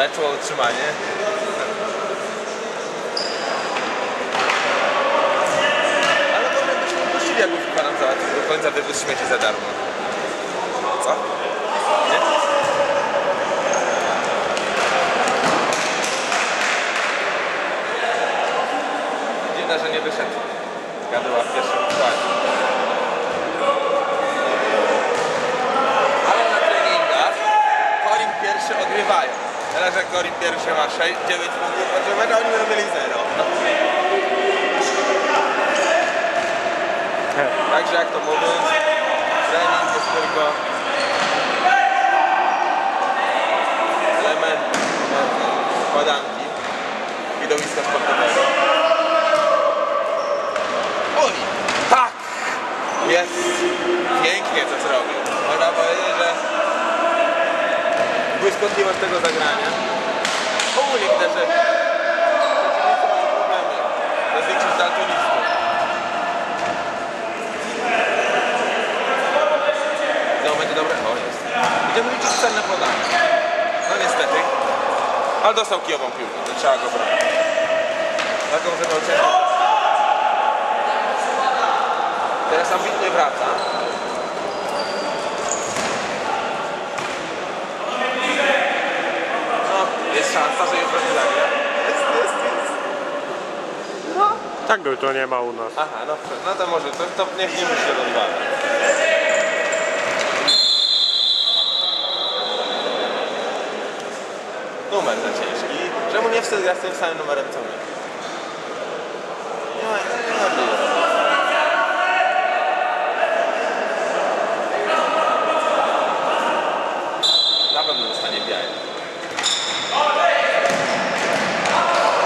meczu o utrzymanie. Ale może byśmy puścili, jakby FIFA nam załatwił do końca wywóz śmieci za darmo. Co? Nie? Dziwne, że nie wyszedł. Gadyła w pierwszym pierwszy odgrywają. Teraz jak Korim pierwszy ma 6, 9 punktów, będą oni robili 0. Także jak to mówiąc, trening jest tylko element układanki widowiska sportowego. Oj, tak! Jest pięknie to zrobił. Można powiedzieć, że błyskotliwość tego zagrania. Ogólnie widać, że przeciwnicy mają problemy z większość daltonistów. No będzie dobre. O jest. Będziemy liczyć cenne podanie. No niestety. Ale dostał kijową piłkę, to trzeba go brać. Taką, że miał. Teraz ambitnie wraca. No, jest szansa, że jutro nie zagra. Jest, jest, jest. Tak by to nie ma u nas. Aha, no, no to może, to, to niech nie musi się rozwala. Numer za ciężki. Czemu nie wtedy gra z tym samym numerem co my? Nie ma, nie ma wyjścia. Na pewno dostanie białe.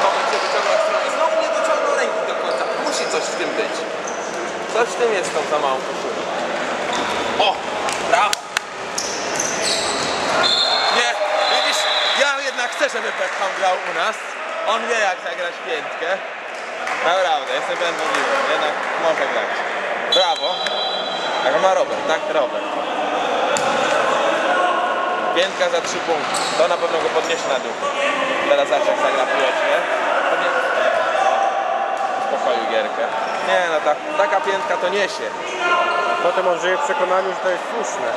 Tomek się wyciągnął w stronę. Znowu nie dociągnął ręki do końca. Musi coś w tym być. Coś w tym jest tą za małą koszulą. O! Brawo! Nie, widzisz, ja jednak chcę, żeby Beckham grał u nas. On wie jak zagrać piętkę. Naprawdę, jestem pewien. Jednak może grać. Brawo. Jak ma Robert, tak? Robert. Piętka za trzy punkty. To na pewno go podniesie na dół. Teraz zawsze jak zagra piłeczkę. Uspokoił gierkę. Nie no, ta, taka piętka to niesie. Potem on żyje w przekonaniu, że to jest słuszne.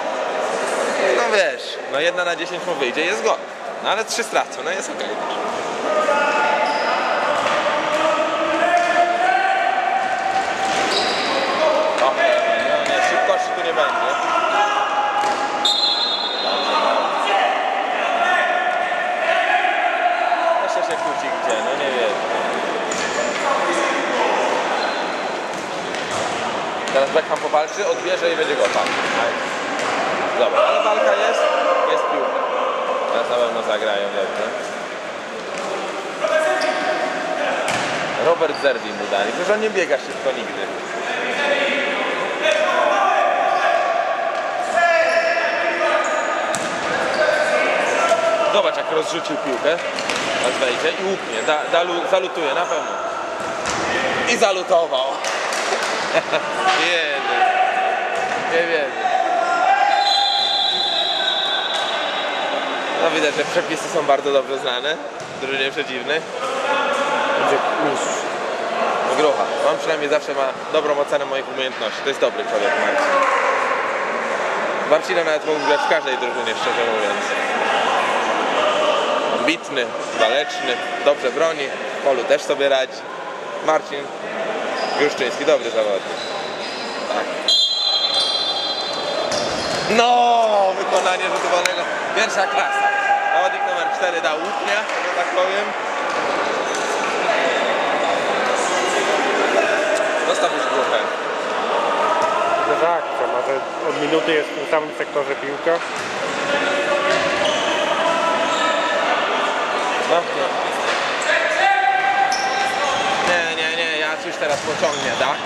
No wiesz, no jedna na 10 mu wyjdzie, jest gol. No ale trzy stracą, no jest okej. O, no nie, szybkości tu nie będzie. Jeszcze się kłóci gdzie, no nie wiem. Teraz Powalczy, odbierze i będzie go tak. Dobra, ale walka jest, jest piłka. Teraz na pewno zagrają dobrze. Robert Zerwi mu dali, przecież on nie biega szybko nigdy. Zobacz jak rozrzucił piłkę. Teraz wejdzie i łupnie, da, da, zalutuje na pewno. I zalutował. Jedy. Nie wiem. No widać, że przepisy są bardzo dobrze znane. Drużynie przeciwnej. Będzie. Grucha. On przynajmniej zawsze ma dobrą ocenę moich umiejętności. To jest dobry człowiek Marcin. Marcina nawet mógł grać w każdej drużynie, szczerze mówiąc. Ambitny, waleczny, dobrze broni, w polu też sobie radzi. Marcin Gruszczyński, dobry zawodnik. Tak. No, wykonanie rzutu wolnego. Pierwsza klasa. Zawodnik numer 4 dał łupnia, że tak powiem. Zostaw już gruchę. Duża akcja, może od minuty jest w tym samym sektorze piłka. No. Nie, nie, nie, Jacuś teraz pociągnie, tak?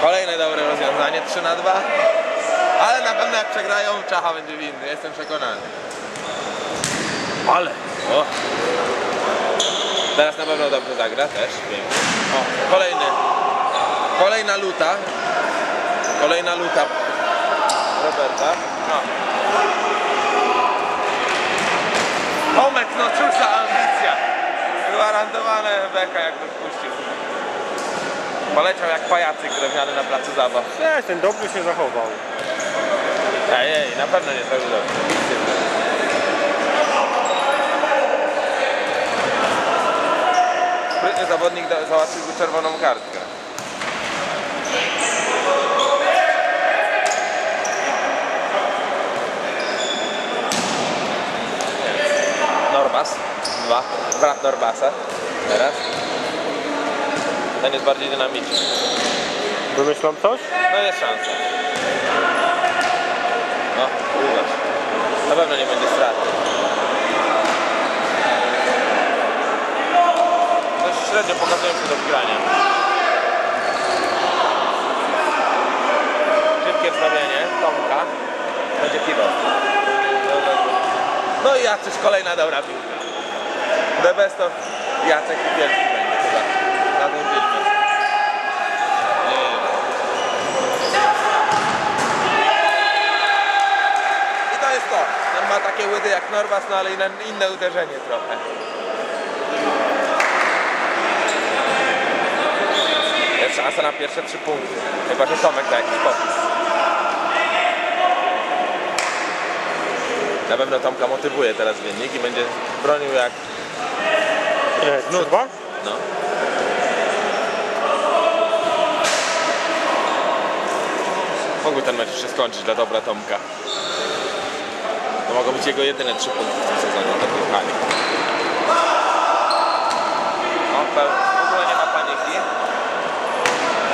Kolejne dobre rozwiązanie, 3 na 2. Ale na pewno jak przegrają, Czacha będzie winny, jestem przekonany. Ale! O. Teraz na pewno dobrze zagra też. O, kolejny. Kolejna luta. Kolejna luta Roberta. No. Tomek, no cóż za ambicja. Gwarantowane beka jak dopuścił. Poleciał jak pajacyk drewniany na placu zabaw. Nie, ten dobrze się zachował. Ej, ej, na pewno nie zrobił dobrze. Sprytny zawodnik załatwił mu czerwoną kartkę. Norbas, dwa, brat Norbasa, teraz. Ten jest bardziej dynamiczny. Wymyślą coś? No jest szansa. No, uważ. Na pewno nie będzie straty. Dość średnio pokazują się do wgrania. Szybkie wstawienie, Tomka. Będzie kilo. No i Jacyś kolejna dobra piłka. The best of Jacek Wielki będzie chyba. Na tym filmie. Nie. I to jest to. On ma takie łydy jak Norbas, no ale inne, uderzenie trochę. Jest szansa na pierwsze trzy punkty. Chyba, że Tomek da jakiś popis. Na pewno Tomka motywuje teraz wynik i będzie bronił jak... No. 3-2? No. Mógłby ten mecz się skończyć dla dobra Tomka. Mogą być jego jedyne trzy punkty w tym sezonie hali. No, pe- w ogóle nie ma paniki.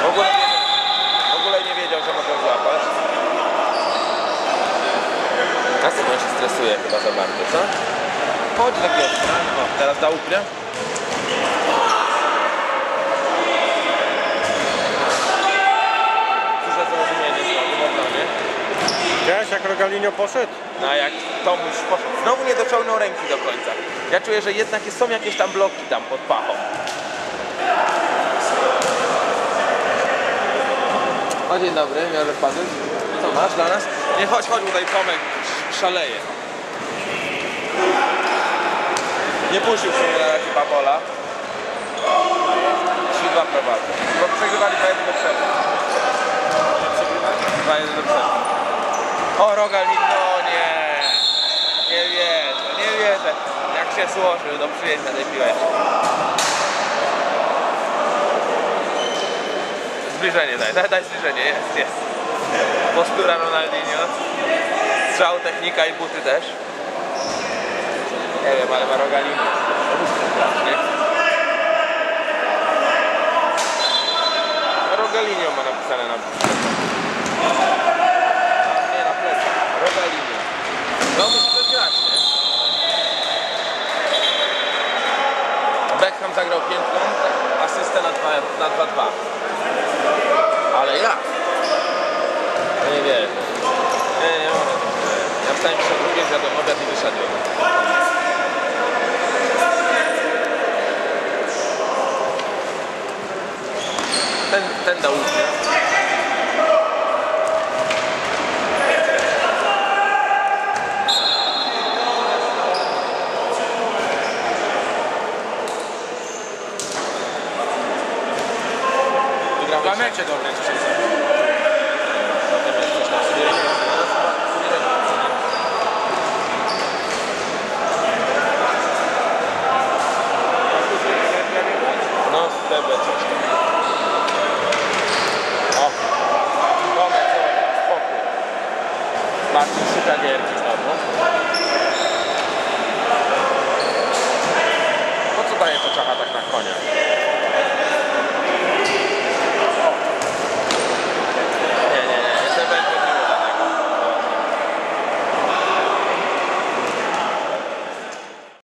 W ogóle nie, w ogóle nie wiedział, że mogą złapać. Co on się stresuje chyba za bardzo, co? Chodź do Piotra. O, teraz da upnia. Duże zrozumienie znowu w obronie. Rogalinio poszedł? No a jak Tomuś poszedł, znowu nie dociągnął ręki do końca. Ja czuję, że jednak są jakieś tam bloki tam pod pachą. O dzień dobry, miarę padł. Co masz dla nas? Nie chodź, chodź tutaj Tomek, szaleje. Nie puścił się na razie Babola. 3-2 prowadzą. Bo przegrywali 2-1 do przerwy. Przegrywali? 2-1 do przerwy. O, Rogalin, no nie. Nie wierzę, nie wierzę. Jak się złożył do przyjęcia tej piłeczki. Zbliżenie daj, daj, daj zbliżenie, jest, jest. Postura Ronaldinho. Strzał, technika i buty też. Nie wiem, ale ma Rogalin. Rogalinio ma napisane na nie, na plecach. Rogalinio. No musi to grać, nie? Beckham zagrał piętką, asystę na 2-2. Na 2-2. Ale ja? Nie wiem. Nie, nie mogę. Ja wstałem o drugiej, zjadłem obiad i wyszedłem. Ten, ten dał łupnie.